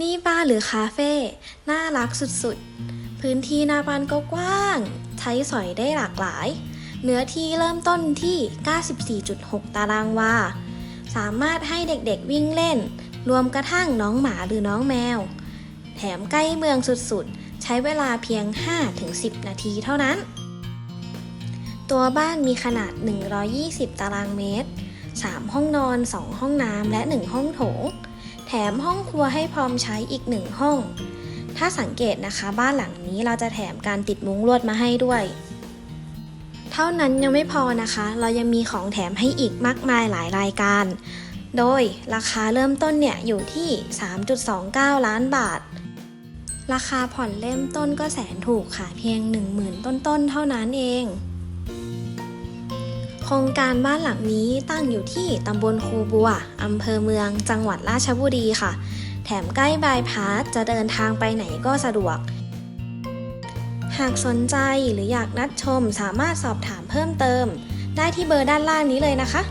นี่บ้านหรือคาเฟ่น่ารักสุดๆ พื้นที่หน้าบ้านก็กว้าง ใช้สอยได้หลากหลาย เนื้อที่เริ่มต้นที่ 94.6 ตารางวา สามารถให้เด็กๆวิ่งเล่น รวมกระทั่งน้องหมาหรือน้องแมว แถมใกล้เมืองสุดๆ ใช้เวลาเพียง 5-10 นาทีเท่านั้น ตัวบ้านมีขนาด 120 ตารางเมตร 3 ห้องนอน 2 ห้องน้ำและ 1 ห้องโถง แถมห้องครัวให้พร้อมใช้อีก1ห้อง ถ้าสังเกตนะคะบ้านหลังนี้เราจะแถมการติดมุ้งลวดมาให้ด้วย เท่านั้นยังไม่พอนะคะ เรายังมีของแถมให้อีกมากมายหลายรายการ โดยราคาเริ่มต้นเนี่ยอยู่ที่ 3.29 ล้านบาท ราคาผ่อนเริ่มต้นก็แสนถูกค่ะเพียง 10,000 ต้นๆเท่านั้นเอง ครงการบ้านหลังนี้ตั้งอยู่ที่ตำบลคูบัว อำเภอเมือง จังหวัดราชบุรีค่ะ แถมใกล้บายพาสจะเดินทางไปไหนก็สะดวก หากสนใจหรืออยากนัดชมสามารถสอบถามเพิ่มเติม ได้ที่เบอร์ด้านล่างนี้เลยนะคะ